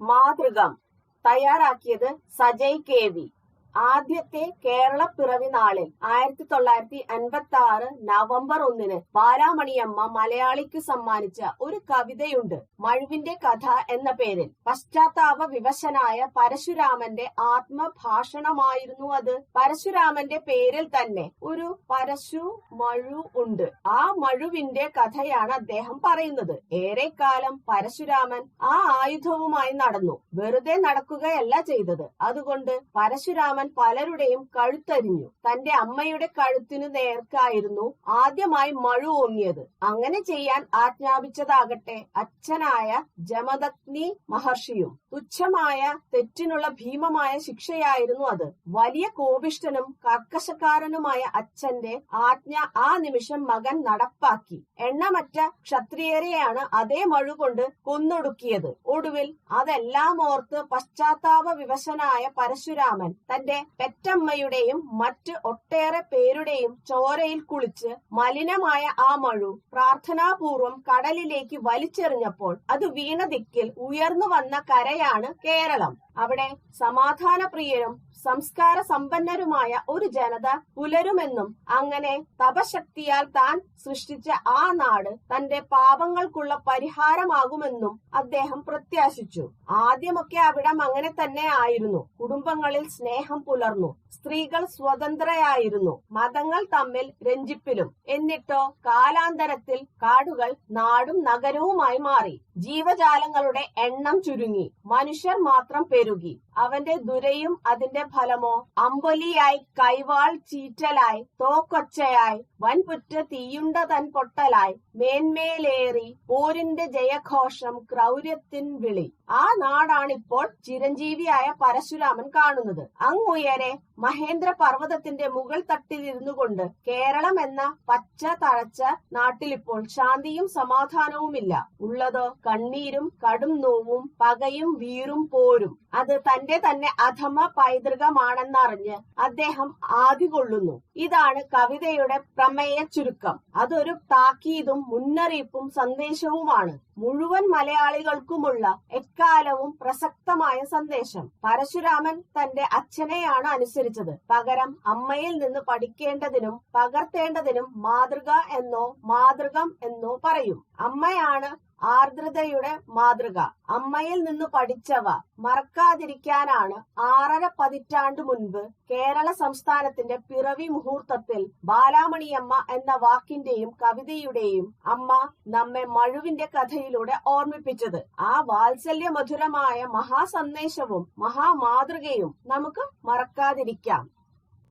മാതൃകം. തയ്യാറാക്കിയത് Sajay K V. ആദ്യത്തെ കേരള പിറവി നാളിൽ ആയിരത്തി തൊള്ളായിരത്തി അൻപത്തി ആറ് നവംബർ ഒന്നിന് ബാലാമണിയമ്മ മലയാളിക്ക് സമ്മാനിച്ച ഒരു കവിതയുണ്ട്. മഴുവിന്റെ കഥ എന്ന പേരിൽ. പശ്ചാത്താപ വിവശനായ പരശുരാമന്റെ ആത്മഭാഷണമായിരുന്നു അത്. പരശുരാമന്റെ പേരിൽ തന്നെ ഒരു പരശു മഴു ഉണ്ട്. ആ മഴുവിന്റെ കഥയാണ് അദ്ദേഹം പറയുന്നത്. ഏറെക്കാലം പരശുരാമൻ ആ ആയുധവുമായി നടന്നു. വെറുതെ നടക്കുകയല്ല ചെയ്തത്. അതുകൊണ്ട് പരശുരാമൻ പലരുടെയും കഴുത്തരിഞ്ഞു. തന്റെ അമ്മയുടെ കഴുത്തിനു നേർക്കായിരുന്നു ആദ്യമായി മഴു ഓങ്ങിയത്. അങ്ങനെ ചെയ്യാൻ ആജ്ഞാപിച്ചതാകട്ടെ അച്ഛനായ ജമദഗ്നി മഹർഷിയും. തുച്ഛമായ തെറ്റിനുള്ള ഭീമമായ ശിക്ഷയായിരുന്നു അത്. വലിയ കോപിഷ്ഠനും കർക്കശക്കാരനുമായ അച്ഛന്റെ ആജ്ഞ ആ നിമിഷം മകൻ നടപ്പാക്കി. എണ്ണമറ്റ ക്ഷത്രിയരെയാണ് അതേ മഴു കൊണ്ട് കൊന്നൊടുക്കിയത്. ഒടുവിൽ അതെല്ലാം ഓർത്ത് പശ്ചാത്താപ വിവശനായ പരശുരാമൻ തന്റെ പെറ്റമ്മയുടെയും മറ്റ് ഒട്ടേറെ പേരുടെയും ചോരയിൽ കുളിച്ച് മലിനമായ ആ മഴു പ്രാർത്ഥനാപൂർവം കടലിലേക്ക് വലിച്ചെറിഞ്ഞപ്പോൾ അത് വീണ ദിക്കിൽ ഉയർന്നു വന്ന കരയാണ് കേരളം. അവിടെ സമാധാനപ്രിയരും സംസ്കാര സമ്പന്നരുമായ ഒരു ജനത പുലരുമെന്നും അങ്ങനെ തപശക്തിയാൽ താൻ സൃഷ്ടിച്ച ആ നാട് തന്റെ പാപങ്ങൾക്കുള്ള പരിഹാരമാകുമെന്നും അദ്ദേഹം പ്രത്യാശിച്ചു. ആദ്യമൊക്കെ അവിടം അങ്ങനെ തന്നെ ആയിരുന്നു. കുടുംബങ്ങളിൽ സ്നേഹം പുലർന്നു. സ്ത്രീകൾ സ്വതന്ത്രയായിരുന്നു മതങ്ങൾ തമ്മിൽ രഞ്ജിപ്പിലും. എന്നിട്ടോ കാലാന്തരത്തിൽ കാടുകൾ നാടും നഗരവുമായി മാറി. ജീവജാലങ്ങളുടെ എണ്ണം ചുരുങ്ങി. മനുഷ്യർ മാത്രം പെരുകി. അവന്റെ ദുരയും അതിന്റെ ഫലമോ? അമ്പൊലിയായി കൈവാൾ ചീറ്റലായി തോക്കൊച്ചയായി വൻപുറ്റ തീയുണ്ട തൻ പൊട്ടലായി മേന്മേലേറി പോരിന്റെ ജയഘോഷം ക്രൗര്യത്തിൻ വിളി. ആ നാടാണിപ്പോൾ ചിരഞ്ജീവിയായ പരശുരാമൻ കാണുന്നത്. അങ്ങുയരെ മഹേന്ദ്ര പർവതത്തിന്റെ മുകൾ തട്ടിലിരുന്നു കൊണ്ട് കേരളം എന്ന പച്ച തഴച്ച നാട്ടിലിപ്പോൾ ശാന്തിയും സമാധാനവുമില്ല. ഉള്ളതോ കണ്ണീരും കടും നോവും പകയും വീറും പോരും. അത് തന്റെ തന്നെ അധമ പൈതൃകമാണെന്നറിഞ്ഞ് അദ്ദേഹം ആദികൊള്ളുന്നു ഇതാണ് കവിതയുടെ പ്രമേയ ചുരുക്കം. അതൊരു താക്കീതും മുന്നറിയിപ്പും സന്ദേശവുമാണ്. മുഴുവൻ മലയാളികൾക്കുമുള്ള എക്കാലവും പ്രസക്തമായ സന്ദേശം. പരശുരാമൻ തന്റെ അച്ഛനെയാണ് അനുസരിച്ചത്. പകരം അമ്മയിൽ നിന്ന് പഠിക്കേണ്ടതിനും പകർത്തേണ്ടതിനും മാതൃക എന്നോ മാതൃകം എന്നോ പറയും. അമ്മയാണ് ആർദ്രതയുടെ മാതൃക. അമ്മയിൽ നിന്ന് പഠിച്ചവ മറക്കാതിരിക്കാനാണ് ആറര പതിറ്റാണ്ട് മുൻപ് കേരള സംസ്ഥാനത്തിന്റെ പിറവി മുഹൂർത്തത്തിൽ ബാലാമണിയമ്മ എന്ന വാക്കിന്റെയും കവിതയുടെയും അമ്മ നമ്മെ മഴുവിന്റെ കഥയിലൂടെ ഓർമ്മിപ്പിച്ചത്. ആ വാത്സല്യ മധുരമായ മഹാസന്ദേശവും മഹാമാതൃകയും നമുക്ക് മറക്കാതിരിക്കാം.